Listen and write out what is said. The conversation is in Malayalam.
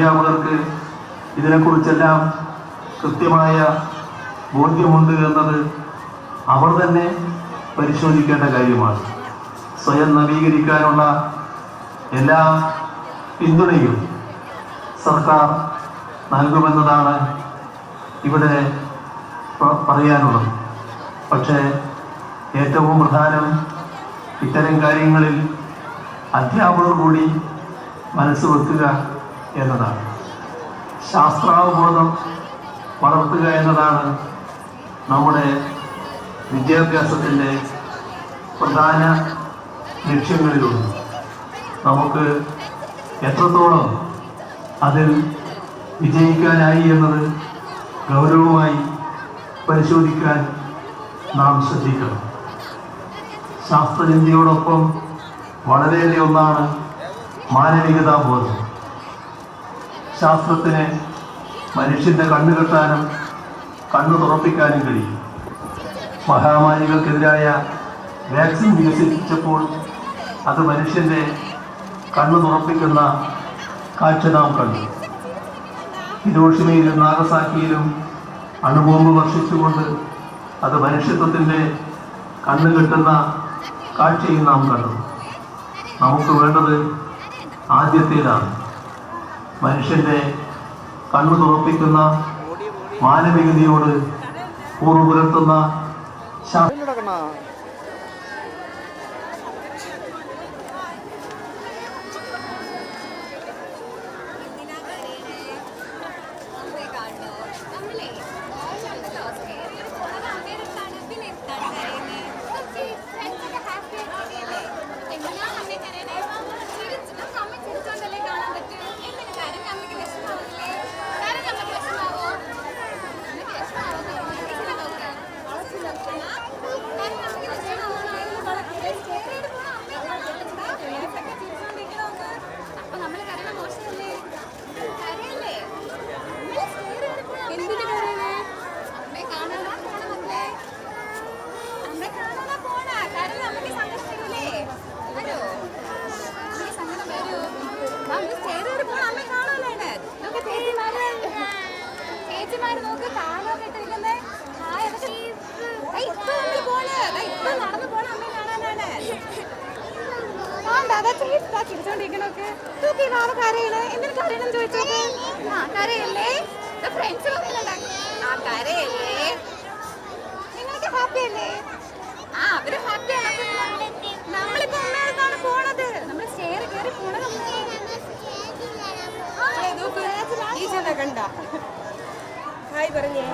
അധ്യാപകർക്ക് ഇതിനെക്കുറിച്ചെല്ലാം കൃത്യമായ ബോധ്യമുണ്ട് എന്നത് അവർ തന്നെ പരിശോധിക്കേണ്ട കാര്യമാണ്. സ്വയം നവീകരിക്കാനുള്ള എല്ലാ പിന്തുണയും സർക്കാർ നൽകുമെന്നതാണ് ഇവിടെ പറയാനുള്ളത്. പക്ഷേ ഏറ്റവും പ്രധാനം ഇത്തരം കാര്യങ്ങളിൽ അധ്യാപകർ കൂടി മനസ്സ് വെക്കുക എന്നതാണ്. ശാസ്ത്രാവബോധം വളർത്തുക എന്നതാണ് നമ്മുടെ വിദ്യാഭ്യാസത്തിന്റെ പ്രധാന ലക്ഷ്യങ്ങളിലൊന്ന്. നമുക്ക് എത്രത്തോളം അതിൽ വിജയിക്കാനായി എന്നത് ഗൗരവമായി പരിശോധിക്കാൻ നാം ശ്രദ്ധിക്കണം. ശാസ്ത്രചിന്തയോടൊപ്പം വളരെയേറെ ഒന്നാണ് മാനവികതാബോധം. ശാസ്ത്രത്തിന് മനുഷ്യന്റെ കണ്ണു കെട്ടാനും കണ്ണു തുറപ്പിക്കാനും കഴിയും. മഹാമാരികൾക്കെതിരായ വാക്സിൻ വികസിപ്പിച്ചപ്പോൾ അത് മനുഷ്യന്റെ കണ്ണു തുറപ്പിക്കുന്ന കാഴ്ച നാം കണ്ടു. ഹിരോഷിമയിലും നാഗസാക്കിയിലും അണുബോംബ് വർഷിച്ചുകൊണ്ട് അത് മനുഷ്യത്വത്തിന്റെ കണ്ണു കെട്ടുന്ന കാഴ്ചയും നാം കണ്ടു. നമുക്ക് വേണ്ടത് ആദ്യത്തേതാണ്. മനുഷ്യന്റെ കണ്ണു തുറപ്പിക്കുന്ന മാനവികതയോട് കൂറു പുലർത്തുന്ന ചിരിച്ചോണ്ടിരിക്കണൊക്കെ. ഈ വാവ കരയണ്. എന്തിന് കരയണെന്ന് ചോദിച്ചോക്ക്. ആ, കരയല്ലേ? വന്നിട്ടുണ്ടാ. ആ, കരയല്ലേ? നിങ്ങളൊക്കെ ഹാപ്പി അല്ലേ? ആ, അവർ ഹാപ്പി ആണ്. നമ്മളിപ്പോ അമ്മയടുത്താണ് പോണത്. നമ്മൾ stair കേറി പോണത് അമ്മ- ആ, നോക്ക്. ടീച്ചറിനെ കണ്ട ഹായ് പറഞ്ഞേ.